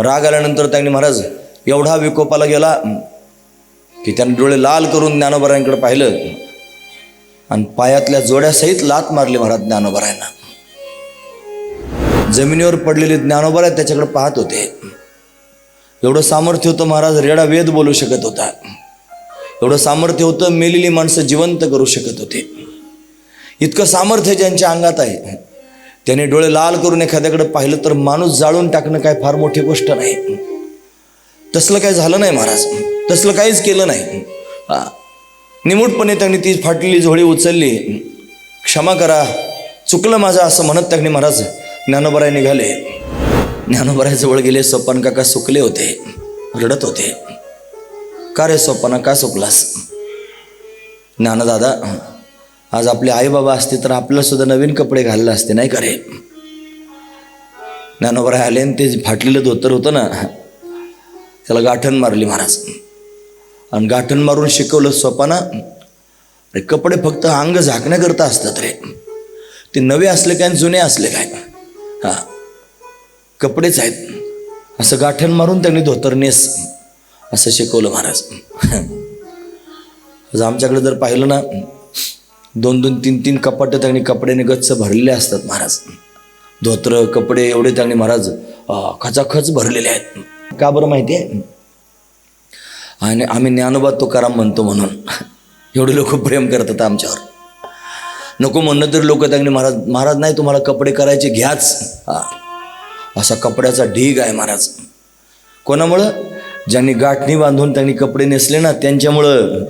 राग आल्यानंतर त्यांनी महाराज एवढा विकोपाला गेला की त्याने डोळे लाल करून ज्ञानोबरायांकडे पाहिलं. आणि पायातल्या जोड्यासहित लात मारली महाराज ज्ञानोबरायांना. जमिनीवर पडलेले ज्ञानोबराय त्याच्याकडे पाहत होते. एवढं सामर्थ्य होतं महाराज रेडा वेद बोलू शकत होता. एवढं सामर्थ्य होतं मेलेली माणसं जिवंत करू शकत होते. इतकं सामर्थ्य ज्यांच्या अंगात आहे त्याने डोळे लाल करून एखाद्याकडे पाहिलं तर माणूस जाळून टाकणं काय फार मोठी गोष्ट नाही. तसलं काय झालं नाही महाराज. तसलं काहीच केलं नाही. हा. निमूटपणे त्यांनी ती फाटलेली झोळी उचलली. क्षमा करा. चुकलं माझं असं म्हणत त्यांनी महाराज ज्ञानोबराय निघाले. ज्ञानोबरायजवळ गेले सोपान काका सुकले होते. रडत होते. का रे सोपाना का सुकलास? ज्ञानदादा आज आपले आईबाबा असते तर आपल्याला सुद्धा नवीन कपडे घालले असते नाही का रे? ज्ञानोबराय आले आणि ते फाटलेलं धोतर होतं ना त्याला गाठण मारली महाराज. आणि गाठण मारून शिकवलं स्वपानं अरे कपडे फक्त अंग झाकण्याकरता असतात रे. ते नवे असले काय आणि जुने असले काय? हा. कपडेच आहेत. असं गाठण मारून त्यांनी धोतर नेस असं शिकवलं महाराज. आज आमच्याकडे जर पाहिलं ना दोन दोन तीन तीन कपाटं त्यांनी कपड्याने गच्च भरलेले असतात महाराज. धोत्र कपडे एवढे त्यांनी महाराज खचाखच भरलेले आहेत. का बरं माहिती आहे? आणि आम्ही ज्ञानोबा तुकाराम म्हणतो म्हणून. एवढे लोक प्रेम करतात आमच्यावर. नको म्हणणं तरी लोक त्यांनी महाराज महाराज नाही तुम्हाला कपडे करायचे घ्याच. हा. असा कपड्याचा ढीग आहे महाराज. कोणामुळं? ज्यांनी गाठणी बांधून त्यांनी कपडे नेसले ना त्यांच्यामुळं.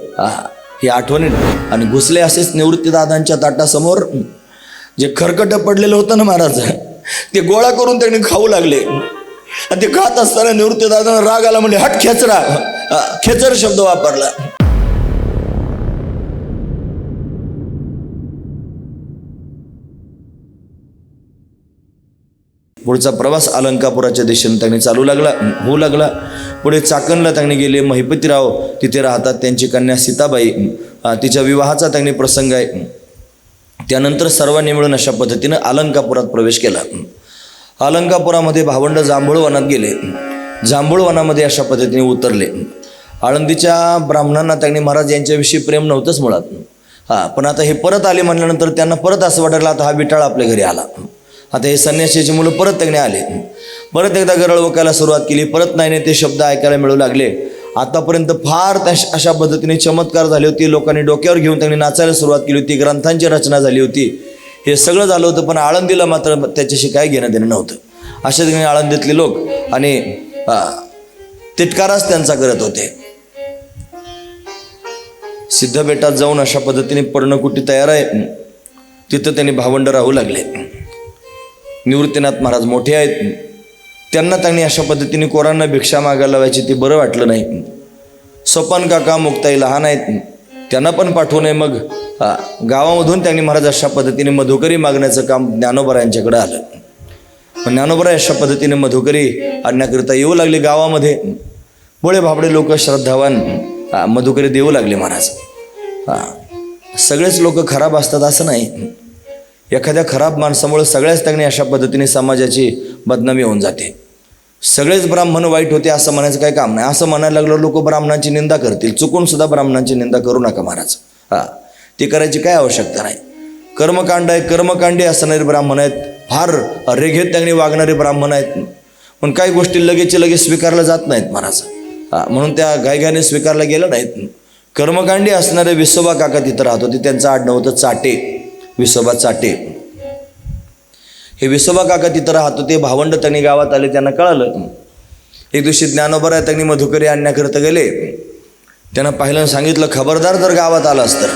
ही आठवणी आणि घुसले असेच निवृत्तीदादांच्या ताटासमोर जे खरकट पडलेलं होतं ना महाराज ते गोळा करून त्यांनी खाऊ लागले. आणि ते खात असताना निवृत्तीदादांना राग आला म्हणजे हट खेचरा. खेचर शब्द वापरला. पुढचा प्रवास अलंकापुराच्या दिशेने त्यांनी चालू लागला होऊ लागला. पुढे चाकणला त्यांनी गेले महिपतीराव तिथे राहतात त्यांची कन्या सीताबाई तिच्या विवाहाचा त्यांनी प्रसंग आहे. त्यानंतर सर्वांनी मिळून अशा पद्धतीनं अलंकापुरात प्रवेश केला. अलंकापुरामध्ये भावंड जांभूळवनात गेले. जांभूळवनामध्ये अशा पद्धतीने उतरले. आळंदीच्या ब्राह्मणांना त्यांनी महाराज यांच्याविषयी प्रेम नव्हतंच मुळात. हां पण आता हे परत आले म्हणल्यानंतर त्यांना परत असं वाटायला आता हा विटाळ आपल्या घरी आला. आता हे संन्यासीची मुलं परत त्यांनी आले. परत एकदा गरळ वकायला सुरुवात केली. परत नाही नाही ते शब्द ऐकायला मिळू लागले. आतापर्यंत फार त्या- अशा पद्धतीने चमत्कार झाले होते. लोकांनी डोक्यावर घेऊन त्यांनी नाचायला सुरुवात केली होती. ग्रंथांची रचना झाली होती. हे सगळं झालं होतं पण आळंदीला मात्र त्याच्याशी काय घेणं देणं नव्हतं. अशा ठिकाणी आळंदीतले लोक आणि तिटकाराच त्यांचा करत होते. सिद्धबेटात जाऊन अशा पद्धतीने पर्णकुटी तयार आहे. तिथं त्यांनी भावंड राहू लागले. निवृत्तीनाथ महाराज मोठे आहेत. त्यांना त्यांनी अशा पद्धतीने कोरांना भिक्षा मागायला लावायची ते बरं वाटलं नाही. सोपान काका मुक्ताई लहान आहेत. त्यांना पण पाठवू नये. मग गावामधून त्यांनी महाराज अशा पद्धतीने मधुकरी मागण्याचं काम ज्ञानोबरा यांच्याकडे आलं. पण ज्ञानोबरा अशा पद्धतीने मधुकरी आणण्याकरिता येऊ लागले गावामध्ये. बोळे भाबडे लोक श्रद्धावान मधुकरी देऊ लागले महाराज. हां सगळेच लोक खराब असतात असं नाही. एखाद्या खराब माणसामुळे सगळ्याच त्यांनी अशा पद्धतीने समाजाची बदनामी होऊन जाते. सगळेच ब्राह्मण वाईट होते असं म्हणायचं काही काम नाही. असं म्हणायला लागलं लोक ब्राह्मणांची निंदा करतील. चुकून सुद्धा ब्राह्मणांची निंदा करू नका महाराज. हा ती करायची काय आवश्यकता नाही. कर्मकांड आहे कर्मकांडी असणारे ब्राह्मण आहेत. फार रेघेत त्यांनी वागणारे ब्राह्मण आहेत. पण काही गोष्टी लगेच लगेच स्वीकारल्या जात नाहीत महाराज. हा म्हणून त्या गायगाने स्वीकारल्या गेल्या नाहीत. कर्मकांडी असणारे विसोबा काका तिथं राहत होते. त्यांचं आडनाव होतं चाटे. विसोबा चाटे. हे विसोबा काका तिथं राहत होते भावंड त्यांनी गावात आले त्यांना कळालं. एक दिवशी आहे त्यांनी मधुकरी आणण्याकरता गेले. त्यांना पाहिलं सांगितलं खबरदार जर गावात आलास तर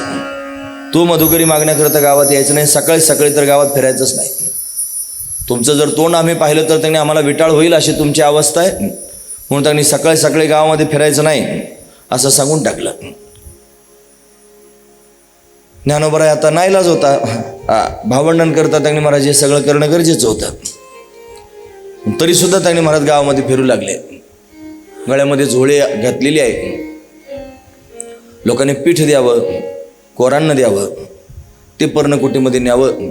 तू मधुकरी मागण्याकरता गावात यायचं नाही सकाळी सकाळी तर गावात फिरायचंच नाही. तुमचं जर तोंड आम्ही पाहिलं तर त्यांनी आम्हाला विटाळ होईल अशी तुमची अवस्था आहे. म्हणून त्यांनी सकाळी सकाळी गावामध्ये फिरायचं नाही असं सांगून टाकलं. ज्ञानोबराय आता नाईलाज होता. भावंडण करता त्यांनी महाराज हे सगळं करणं गरजेचं होतं. तरी सुद्धा त्यांनी महाराज गावामध्ये फिरू लागले. गळ्यामध्ये झोळे घातलेली आहे लोकांनी पीठ द्यावं कोरांना द्यावं ते पर्णकुटीमध्ये न्यावं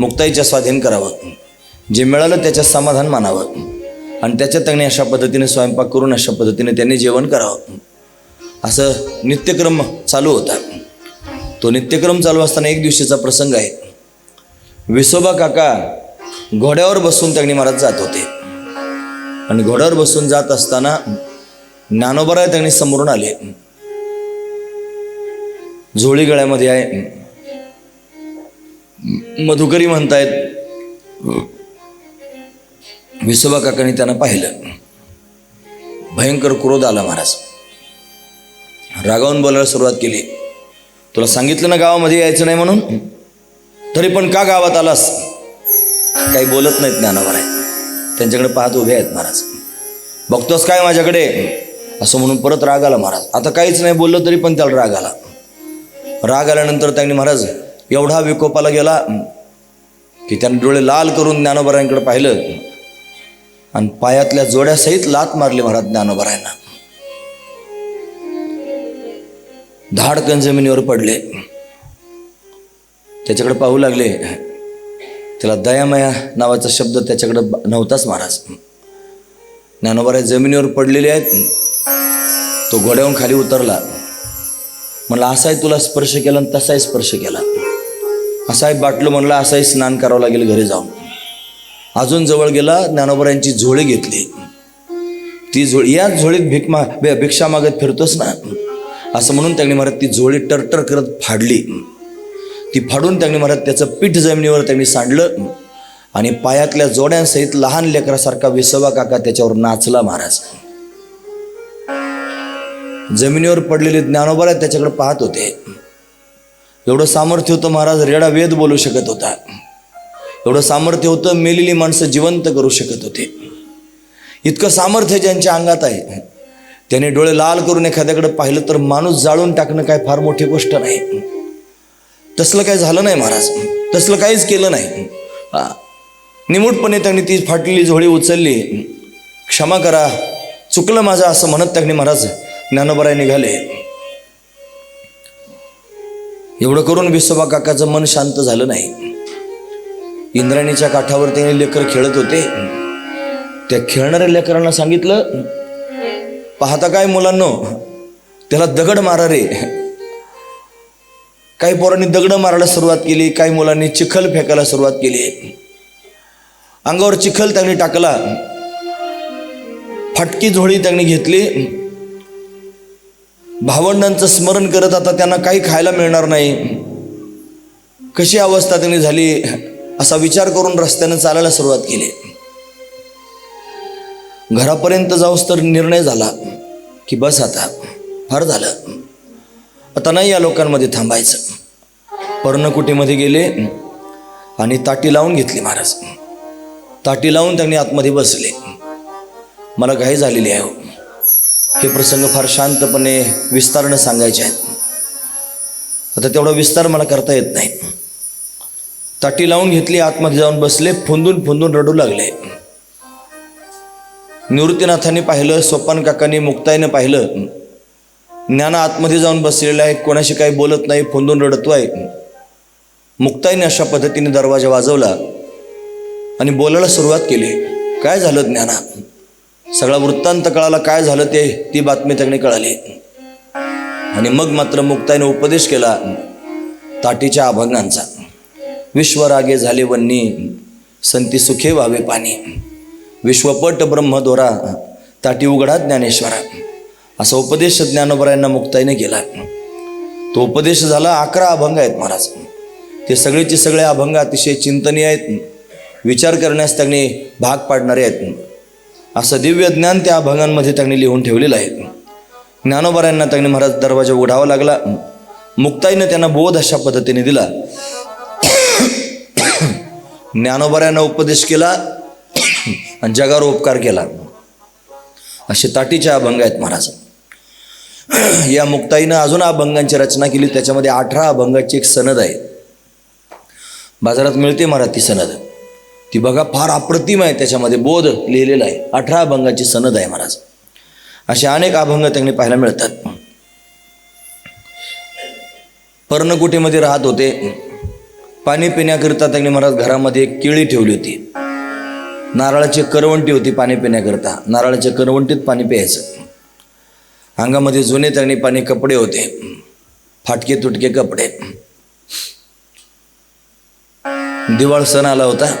मुक्ताईच्या स्वाधीन करावं. जे मिळालं त्याच्यात समाधान मानावं. आणि त्याच्यात त्यांनी अशा पद्धतीने स्वयंपाक करून अशा पद्धतीने त्यांनी जेवण करावं. असं नित्यक्रम चालू होता. तो नित्यक्रम चालू असताना एक दिवशीचा प्रसंग आहे. विसोबा काका घोड्यावर बसून त्यांनी महाराज जात होते. आणि घोड्यावर बसून जात असताना ज्ञानोबराय त्यांनी समोरून आले. झोळी गळ्यामध्ये आहे. मधुकरी म्हणतायत. विसोबा काकांनी त्यांना पाहिलं. भयंकर क्रोध आला महाराज. रागावून बोलायला सुरुवात केली. तुला सांगितलं ना गावामध्ये यायचं नाही म्हणून? तरी पण का गावात आलास? काही बोलत नाहीत ज्ञानावर त्यांच्याकडे पाहत उभे आहेत महाराज. बघतोस काय माझ्याकडे? असं म्हणून परत राग आला महाराज. आता काहीच नाही बोललं तरी पण त्याला राग आला. राग आल्यानंतर त्यांनी महाराज एवढा विकोपाला गेला की त्याने डोळे लाल करून ज्ञानोबरायांकडे पाहिलं. आणि पायातल्या जोड्यासहित लात मारली महाराज ज्ञानोबरायांना धाडकन जमिनीवर पडले. त्याच्याकडे पाहू लागले. त्याला दयामया नावाचा शब्द त्याच्याकडे नव्हताच महाराज. ज्ञानोबराय जमिनीवर पडलेले आहेत. तो घोड्याहून खाली उतरला. म्हणला असाही तुला स्पर्श केला आणि तसाही स्पर्श केला. असाही बाटलं म्हणलं असाही स्नान करावं लागेल घरी जाऊन. अजून जवळ गेला ज्ञानोबरायांची झोळी घेतली. ती झोळी याच झोळीत भीक मा भिक्षा मागत फिरतोस ना? असं म्हणून त्यांनी महाराज ती जोळी टरटर करत फाडली. ती फाडून त्यांनी महाराज त्याचं पीठ जमिनीवर त्यांनी सांडलं आणि पायातल्या जोड्यांसहित लहान लेकरासारखा विसवा काका त्याच्यावर नाचला महाराज. जमिनीवर पडलेले ज्ञानोबाला त्याच्याकडे पाहत होते. एवढं सामर्थ्य होतं महाराज रेडा वेद बोलू शकत होता. एवढं सामर्थ्य होतं मेलेली माणसं जिवंत करू शकत होते. इतकं सामर्थ्य ज्यांच्या अंगात आहे. त्याने डोळे लाल करून एखाद्याकडे पाहिलं तर माणूस जाळून टाकणं काय फार मोठी गोष्ट नाही. तसलं काय झालं नाही महाराज. तसलं काहीच केलं नाही. निमूटपणे त्यांनी ती फाटलेली झोळी उचलली. क्षमा करा. चुकलं माझं असं म्हणत त्यांनी महाराज ज्ञानोबराय निघाले. एवढं करून विसोबा काकाचं मन शांत झालं नाही. इंद्राणीच्या काठावर त्याने लेकर खेळत होते. त्या खेळणाऱ्या लेकरांना सांगितलं पाहता काय मुलांनो त्याला दगड मारा रे काही पोरांनी दगड मारायला सुरुवात केली काही मुलांनी चिखल फेकायला सुरुवात केली. अंगावर चिखल त्यांनी टाकला. फटकी झोळी त्यांनी घेतली. भावंडांचं स्मरण करत आता त्यांना काही खायला मिळणार नाही. कशी अवस्था त्यांनी झाली असा विचार करून रस्त्यानं चालायला सुरुवात केली. घरापर्यंत जाऊस तर निर्णय झाला की बस आता फार झालं. आता नाही या लोकांमध्ये थांबायचं. पर्णकुटीमध्ये गेले आणि ताटी लावून घेतली महाराज. ताटी लावून त्यांनी आतमध्ये बसले. मला घाई झालेली आहे हो. हे. प्रसंग फार शांतपणे विस्तारणं सांगायचे आहेत. आता तेवढा विस्तार मला करता येत नाही. ताटी लावून घेतली आतमध्ये जाऊन बसले फुंदून फुंदून रडू लागले. निवृत्तीनाथांनी पाहिलं सोपान काकांनी मुक्ताईनं पाहिलं. ज्ञाना आतमध्ये जाऊन बसलेला आहे कोणाशी काही बोलत नाही फोंदून रडतो आहे. मुक्ताईने अशा पद्धतीने दरवाजा वाजवला आणि बोलायला सुरुवात केली. काय झालं ज्ञाना? सगळा वृत्तांत कळाला काय झालं ते ती बातमी त्याने कळाली. आणि मग मात्र मुक्ताईने उपदेश केला ताटीच्या अभंगांचा. विश्वरागे झाले वन्नी संती सुखे व्हावे पाणी. विश्वपट ब्रह्मदोरा ताटी उघडा ज्ञानेश्वरा. असा उपदेश ज्ञानोबरायांना मुक्ताईने केला. तो उपदेश झाला अकरा अभंग आहेत महाराज. ते सगळेचे सगळे अभंग अतिशय चिंतनीय आहेत. विचार करण्यास त्यांनी भाग पाडणारे आहेत. असं दिव्य ज्ञान त्या अभंगांमध्ये त्यांनी लिहून ठेवलेलं आहे. ज्ञानोबरायांना त्यांनी महाराज दरवाजा उघडावा लागला. मुक्ताईनं त्यांना बोध अशा पद्धतीने दिला. ज्ञानोबऱ्यांना उपदेश केला. आणि जगावर उपकार केला. असे ताटीचे अभंग आहेत महाराज. या मुक्ताईनं अजून अभंगांची रचना केली त्याच्यामध्ये अठरा अभंगाची एक सनद आहे. बाजारात मिळते महाराज ती सनद. ती बघा फार अप्रतिम आहे त्याच्यामध्ये बोध लिहिलेला आहे. अठरा अभंगाची सनद आहे महाराज. असे अनेक अभंग त्यांनी पाहायला मिळतात. पर्णकुटीमध्ये राहत होते. पाणी पिण्याकरिता त्यांनी महाराज घरामध्ये एक केळी ठेवली होती. नारळाची करवंटी होती पाणी पिण्याकरता. नारळाच्या करवंटीत पाणी प्यायचं. अंगामध्ये जुने त्यांनी पाणी कपडे होते. फाटके तुटके कपडे. दिवाळ सण आला होता.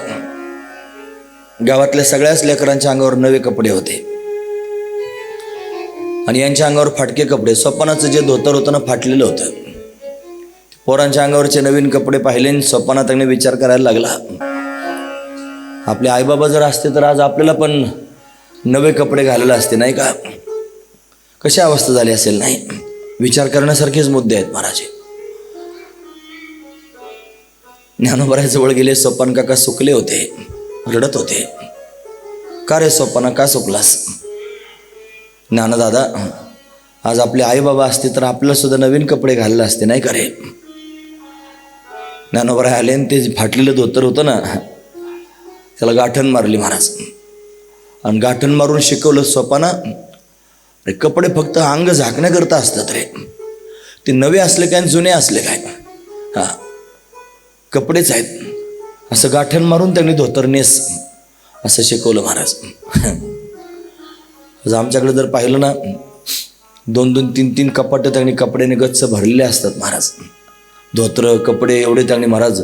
गावातल्या सगळ्याच लेकरांच्या अंगावर नवे कपडे होते. आणि यांच्या अंगावर फाटके कपडे. स्वप्नाचं जे धोतर होतं ना फाटलेलं होतं. पोरांच्या अंगावरचे नवीन कपडे पाहिले आणि स्वप्नात त्याने विचार करायला लागला. आपले आईबाबा जर असते तर आज आपल्याला पण नवे कपडे घालायला असते नाही का? कशी अवस्था झाली असेल नाही? विचार करण्यासारखेच मुद्दे आहेत महाराज ज्ञानोबराजवळ गेले सोपान काका सुकले होते रडत होते. का रे सोपाना का सुकलास? ज्ञानदादा आज आपले आईबाबा असते तर आपल्याला सुद्धा नवीन कपडे घालले असते नाही का रे? ज्ञानोबराय आले आणि ते फाटलेलं धोतर होतं ना त्याला गाठण मारली महाराज. आणि गाठण मारून शिकवलं स्वपाना अरे कपडे फक्त अंग झाकण्याकरता असतात रे. ते नवे असले काय आणि जुने असले काय? हां कपडेच आहेत. असं गाठण मारून त्यांनी धोतर नेस असं शिकवलं महाराज. आज आमच्याकडे जर पाहिलं ना दोन दोन तीन तीन कपाटं त्यांनी कपड्याने गच्च भरलेले असतात महाराज. धोत्र कपडे एवढे त्यांनी महाराज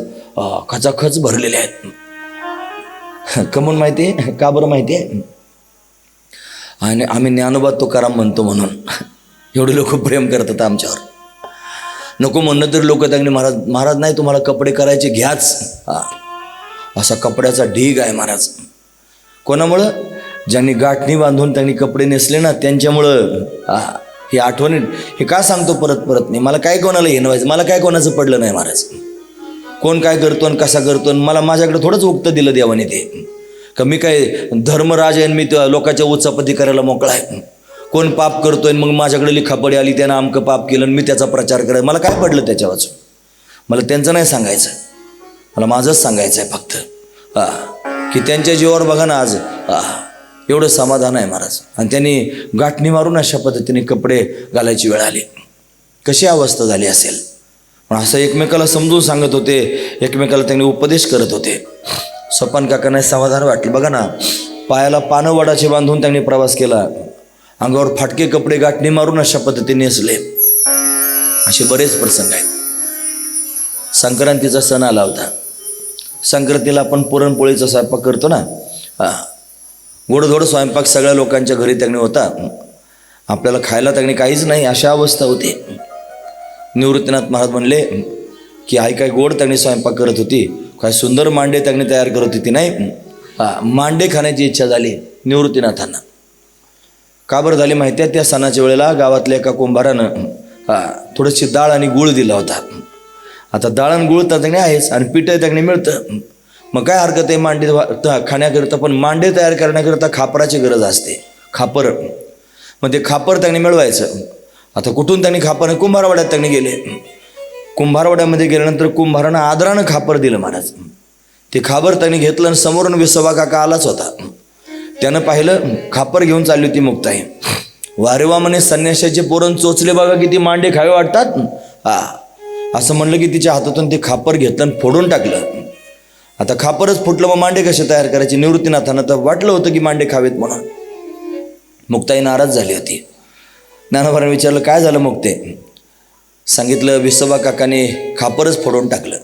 खचाखच भरलेले आहेत. कमून माहिती? आहे का बरं माहिती? आहे आणि आम्ही ज्ञानोबा तुकाराम म्हणतो म्हणून. एवढे लोक प्रेम करतात आमच्यावर. नको म्हणणं तरी लोक त्यांनी महाराज. महाराज नाही तुम्हाला कपडे करायचे घ्याच. हा. असा कपड्याचा ढीग आहे महाराज. कोणामुळं? ज्यांनी गाठणी बांधून त्यांनी कपडे नेसले ना त्यांच्यामुळं. हा. ही आठवणी हे का सांगतो परत परत नाही? मला काय कोणाला हिनवायचं मला काय कोणाचं पडलं नाही महाराज? कोण काय करतो आणि कसा करतो आणि मला माझ्याकडे थोडंच उक्त दिलं देवाने ते. का मी काय धर्मराज आहे आणि मी त्या लोकांच्या उत्सापती करायला मोकळा आहे. कोण पाप करतोय आणि मग माझ्याकडे लिखापडी आली त्यानं आमकं पाप केलं आणि मी त्याचा प्रचार करायला मला काय पडलं त्याच्या वाचून मला त्यांचं नाही सांगायचं. मला माझंच सांगायचं आहे फक्त. हा. की त्यांच्या जीवावर बघा ना आज. एवढं समाधान आहे महाराज. आणि त्यांनी गाठणी मारून अशा पद्धतीने कपडे घालायची वेळ आली. कशी अवस्था झाली असेल? पण असं एकमेकाला समजून सांगत होते. एकमेकाला त्यांनी उपदेश करत होते. स्वपन काकांना समाधान वाटलं. बघा ना पायाला पानं वडाचे बांधून त्यांनी प्रवास केला. अंगावर फाटके कपडे गाठणी मारून अशा पद्धतीने नेसले. असे बरेच प्रसंग आहेत. संक्रांतीचा सण आला होता. संक्रांतीला आपण पुरणपोळीचा स्वयंपाक करतो ना? गोडधोड स्वयंपाक सगळ्या लोकांच्या घरी त्यांनी होता. आपल्याला खायला त्यांनी काहीच नाही अशा अवस्था होती. निवृत्तीनाथ महाराज म्हणले की आई काय गोड त्यांनी स्वयंपाक करत होती काय सुंदर मांडे त्यांनी तयार करत होती नाही? हा मांडे खाण्याची इच्छा झाली निवृत्तीनाथांना. का बरं झाली माहिती आहे? त्या सणाच्या वेळेला गावातल्या एका कुंभारानं थोडीशी डाळ आणि गुळ दिला होता. आता डाळ आणि गुळ तर त्याने आहेच आणि पिठं त्याने मिळतं. मग काय हरकत आहे मांडे खाण्याकरिता? पण मांडे तयार करण्याकरिता खापराची गरज असते. खापर. मग ते खापर त्यांनी मिळवायचं. आता कुठून त्यांनी खापर? कुंभारवाड्यात त्यांनी गेले. कुंभारवाड्यामध्ये गेल्यानंतर कुंभारानं आदरानं खापर दिलं महाराज. ते खापर त्यांनी घेतलं आणि समोरून विसवा काका आलाच होता. त्यानं पाहिलं खापर घेऊन चालली होती मुक्ताई. वारेवा म्हणे संन्याशाचे पोरण चोचले बघा किती मांडे खावे वाटतात. हा असं म्हणलं की तिच्या हातातून ते खापर घेतलं आणि फोडून टाकलं. आता खापरच फुटलं मग मांडे कसे तयार करायचे? निवृत्तीनाथानं तर वाटलं होतं की मांडे खावेत म्हणून. मुक्ताई नाराज झाली होती. ज्ञानोबाने विचारलं काय झालं मग ते? सांगितलं विसोबा काकाने खापरच फोडून टाकलं.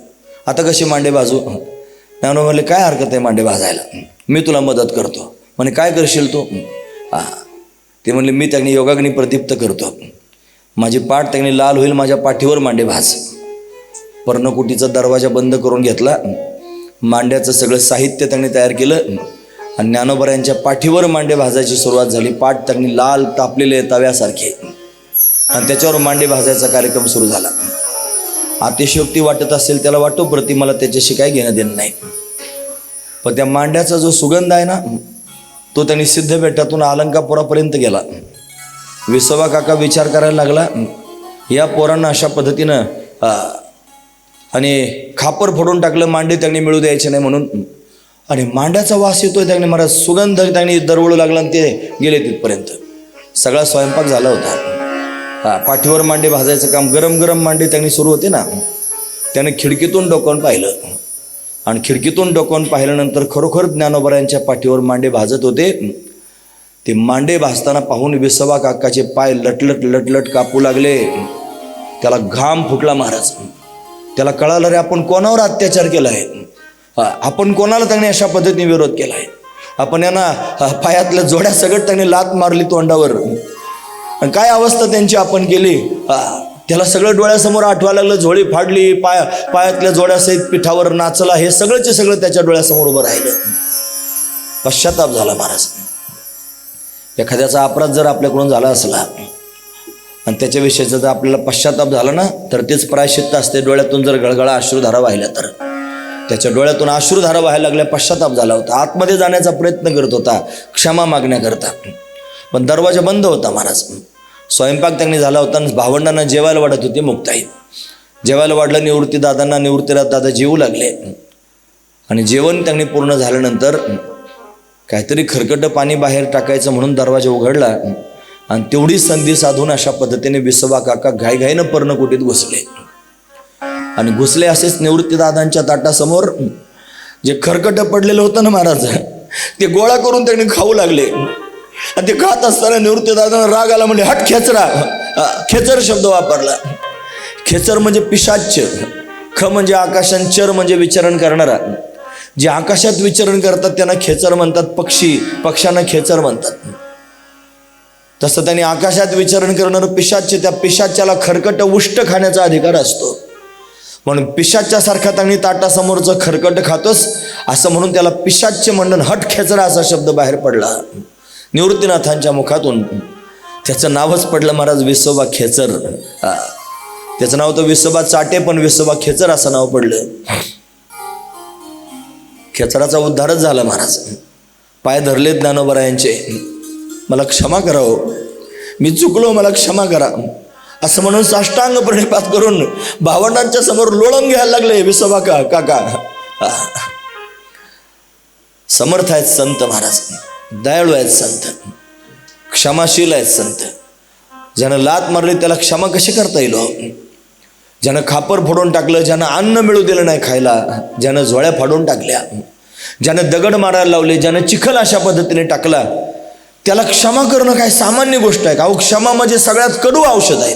आता कशी मांडे बाजू? ज्ञानोबा म्हणले काय हरकत आहे मांडे भाजायला मी तुला मदत करतो. म्हणे काय करशील तू? हां ते म्हणले मी त्यांनी योगाग्नी प्रदीप्त करतो. माझी पाठ त्यांनी लाल होईल माझ्या पाठीवर मांडे भाज. पर्णकुटीचा दरवाजा बंद करून घेतला. मांड्याचं सगळं साहित्य त्यांनी तयार केलं. आणि ज्ञानोबऱ्यांच्या पाठीवर मांडे भाजायची सुरुवात झाली. पाठ त्यांनी लाल तापलेले तव्यासारखे. आणि त्याच्यावर मांडे भाजायचा कार्यक्रम सुरू झाला. अतिशयोक्ती वाटत असेल त्याला वाटो प्रति मला त्याच्याशी काय घेणं देणं नाही. पण त्या मांड्याचा जो सुगंध आहे ना तो त्यांनी सिद्धपेठातून अलंकापुरापर्यंत गेला. विसोबा काका विचार करायला लागला या पोरांना अशा पद्धतीनं आणि खापर फोडून टाकलं मांडे त्यांनी मिळू द्यायचे नाही म्हणून आणि मांड्याचा वास येतोय त्याने. मला सुगंध त्यांनी दरवळू लागला आणि ते गेले तिथपर्यंत. सगळा स्वयंपाक झाला होता. हा पाठीवर मांडे भाजायचं काम गरम गरम मांडे त्यांनी सुरू होते ना. त्याने खिडकीतून डोकावून पाहिलं. आणि खिडकीतून डोकावून पाहिल्यानंतर खरोखर ज्ञानोबरायांच्या पाठीवर मांडे भाजत होते. ते मांडे भाजताना पाहून विसवा काकाचे पाय लटलट लटलट कापू लागले. त्याला घाम फुटला महाराज. त्याला कळालं रे आपण कोणावर अत्याचार केला आहे आपण कोणाला त्यांनी अशा पद्धतीने विरोध केला आहे? आपण यांना पायातल्या जोड्या सगळं त्यांनी लात मारली तोंडावर. आणि काय अवस्था त्यांची आपण केली? त्याला सगळं डोळ्यासमोर आठवायला लागलं झोळी फाडली पाय पायातल्या जोड्यासहित पिठावर नाचला हे सगळंचे सगळं त्याच्या डोळ्यासमोर उभं राहिलं. पश्चाताप झाला महाराज. एखाद्याचा अपराध जर आपल्याकडून झाला असला आणि त्याच्याविषयीचा जर आपल्याला पश्चाताप झाला ना तर तेच प्रायश्चित्त असते डोळ्यातून जर गळगळा अश्रूधारा वाहिल्या तर. त्याच्या डोळ्यातून आश्रुधारा व्हायला लागल्या पश्चाताप झाला होता. आतमध्ये जाण्याचा प्रयत्न करत होता क्षमा मागण्याकरता पण दरवाजा बंद होता महाराज. स्वयंपाक त्यांनी झाला होता आणि भावंडांना जेवायला वाढत होती मुक्ताई. जेवायला वाढलं निवृत्ती दादांना निवृत्तीला दादा जेवू लागले. आणि जेवण त्यांनी पूर्ण झाल्यानंतर काहीतरी खरकटं पाणी बाहेर टाकायचं म्हणून दरवाजा उघडला आणि तेवढी संधी साधून अशा पद्धतीने विसोबा काका घाईघाईनं पर्णकुटीत घुसले. आणि घुसले असेच निवृत्तीदादांच्या ताटासमोर. जे खरकट पडलेलं होतं ना महाराज ते गोळा करून त्यांनी खाऊ लागले. आणि ते खात असताना निवृत्तीदादांना राग आला म्हणजे हट खेचरा. खेचर शब्द वापरला. खेचर म्हणजे पिशाच्य ख म्हणजे आकाशांचर म्हणजे विचरण करणारा. जे आकाशात विचरण करतात त्यांना खेचर म्हणतात पक्षी पक्ष्यांना खेचर म्हणतात. तसं त्यांनी आकाशात विचरण करणारं पिशाच्य त्या पिशाच्याला खरकट उष्ट खाण्याचा अधिकार असतो. म्हणून पिशाच्यासारखा त्यांनी ताटासमोरचं खरकट खातोस असं म्हणून त्याला पिशाचे मंडन हट खेचरा असा शब्द बाहेर पडला. निवृत्तीनाथांच्या मुखातून त्याचं नावच पडलं महाराज विसोबा खेचर. त्याचं नाव तर विसोबा चाटे पण विसोबा खेचर असं नाव पडलं. खेचराचा उद्धारच झाला महाराज. पाय धरले ज्ञानोबरायांचे. मला क्षमा करावं. मी चुकलो मला क्षमा करा. असं म्हणून साष्टांग प्रणिपात करून भावंडांच्या समोर लोळंग घ्यायला लागले विसोबा का काका हा. समर्थ आहेत संत महाराज. दयाळू आहेत संत. क्षमाशील आहेत संत. ज्यानं लात मारली त्याला क्षमा कशी करता येईल हो? ज्यानं खापर फोडून टाकलं ज्यानं अन्न मिळू दिलं नाही खायला ज्यानं झोळ्या फाडून टाकल्या ज्यानं दगड मारायला लावले ज्यानं चिखल अशा पद्धतीने टाकला त्याला क्षमा करणं काय सामान्य गोष्ट आहे का? अहो क्षमा म्हणजे सगळ्यात कडू औषध आहे.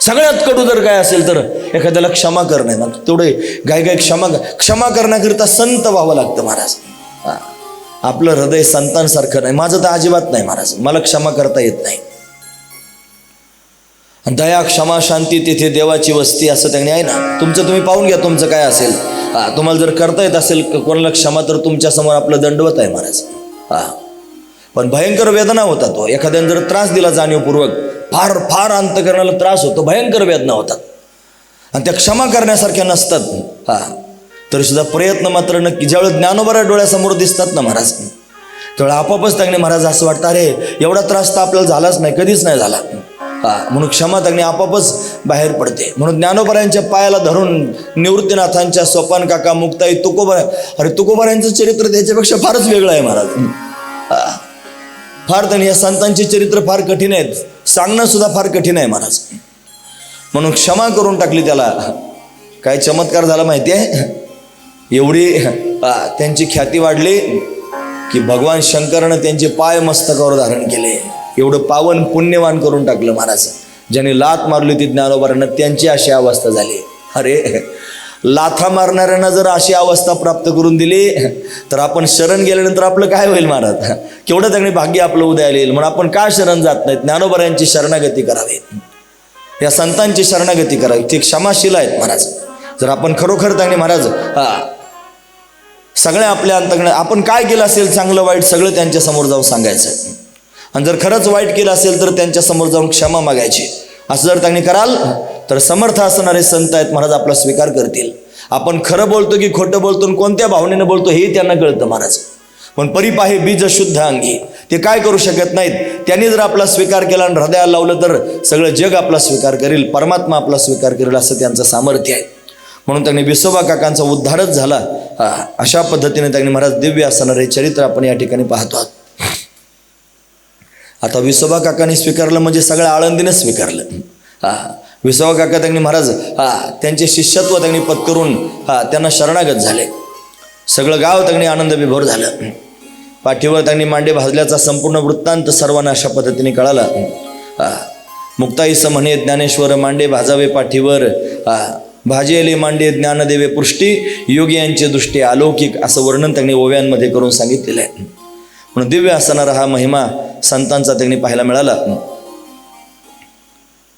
सगळ्यात कडू जर काय असेल तर एखाद्याला क्षमा करणं. मग तेवढे गाय गाय क्षमा क्षमा करण्याकरिता संत व्हावं लागतं महाराज. हा. आपलं हृदय संतांसारखं नाही. माझं तर अजिबात नाही महाराज. मला क्षमा करता येत नाही. दया क्षमा शांती तिथे देवाची वस्ती असं त्यांनी आहे ना? तुमचं तुम्ही पाहून घ्या तुमचं काय असेल. हा तुम्हाला जर करता येत असेल कोणाला क्षमा तर तुमच्यासमोर आपलं दंडवत आहे महाराज. हा. पण भयंकर वेदना होतात तो एखाद्याने जर त्रास दिला जाणीवपूर्वक फार फार अंतकरणाला त्रास होतो भयंकर वेदना होतात. आणि त्या क्षमा करण्यासारख्या नसतात. हा. तरी सुद्धा प्रयत्न मात्र नक्की ज्यावेळेस ज्ञानोबरा डोळ्यासमोर दिसतात ना महाराज त्यावेळेला आपापच त्याने महाराज असं वाटतं अरे एवढा त्रास तर आपल्याला झालाच नाही कधीच नाही झाला. हा. म्हणून क्षमा त्याने आपापच बाहेर पडते. म्हणून ज्ञानोबऱ्यांच्या पायाला धरून निवृत्तीनाथांच्या सोपान काका मुक्ताई तुकोबा अरे तुकोबाऱ्यांचं चरित्र त्याच्यापेक्षा फारच वेगळं आहे महाराज. फार त्यांनी या संतांचे चरित्र फार कठीण आहेत. सांगणं सुद्धा फार कठीण आहे महाराज. म्हणून क्षमा करून टाकली त्याला. काय चमत्कार झाला माहिती आहे एवढी त्यांची ख्याती वाढली की भगवान शंकरानं त्यांचे पाय मस्तकावर धारण केले. एवढं पावन पुण्यवान करून टाकलं महाराज. ज्याने लात मारली होती ज्ञानोबारांना त्यांची अशी अवस्था झाली. अरे लाथा मारणाऱ्यांना जर अशी अवस्था प्राप्त करून दिली तर आपण शरण गेल्यानंतर आपलं काय होईल महाराज? केवढं त्यांनी भाग्य आपलं उदयाला येईल? म्हणून आपण का शरण जात नाहीत? ज्ञानोबऱ्यांची शरणागती करावी. या संतांची शरणागती करावी. ते क्षमाशील आहेत महाराज. जर आपण खरोखर त्यांनी महाराज सगळ्या आपल्या अंतकड आपण काय केलं असेल चांगलं वाईट सगळं त्यांच्यासमोर जाऊन सांगायचं आणि जर खरंच वाईट केलं असेल तर त्यांच्यासमोर जाऊन क्षमा मागायची. असं जर त्यांनी कराल तर समर्थ असणारे संत आहेत महाराज आपला स्वीकार करतील. आपण खरं बोलतो की खोटं बोलतो आणि कोणत्या भावनेनं बोलतो हे त्यांना कळतं महाराज. पण परिपाहे बीज शुद्ध अंगी. ते काय करू शकत नाहीत? त्यांनी जर आपला स्वीकार केला आणि हृदयाला लावलं तर सगळं जग आपला स्वीकार करेल परमात्मा आपला स्वीकार करेल असं त्यांचं सामर्थ्य आहे. म्हणून त्यांनी विसोबा काकांचा उद्धारच झाला. अशा पद्धतीने त्यांनी महाराज दिव्य असणारे चरित्र आपण या ठिकाणी पाहतो आहोत. आता विसोबा काकांनी स्वीकारलं म्हणजे सगळं आळंदीनं स्वीकारलं. हा विसावा काका त्यांनी महाराज हा त्यांचे शिष्यत्व त्यांनी पत्करून हा त्यांना शरणागत झाले. सगळं गाव त्यांनी आनंद विभोर झालं. पाठीवर त्यांनी मांडे भाजल्याचा संपूर्ण वृत्तांत सर्वांना अशा पद्धतीने कळाला. मुक्ताईस म्हणे ज्ञानेश्वर मांडे भाजावे पाठीवर भाजेले मांडे ज्ञानदेवे पृष्टी योगी यांची दृष्टी अलौकिक असं वर्णन त्यांनी ओव्यांमध्ये करून सांगितलेलं आहे. म्हणून दिव्य असणारा हा महिमा संतांचा त्यांनी पाहायला मिळाला.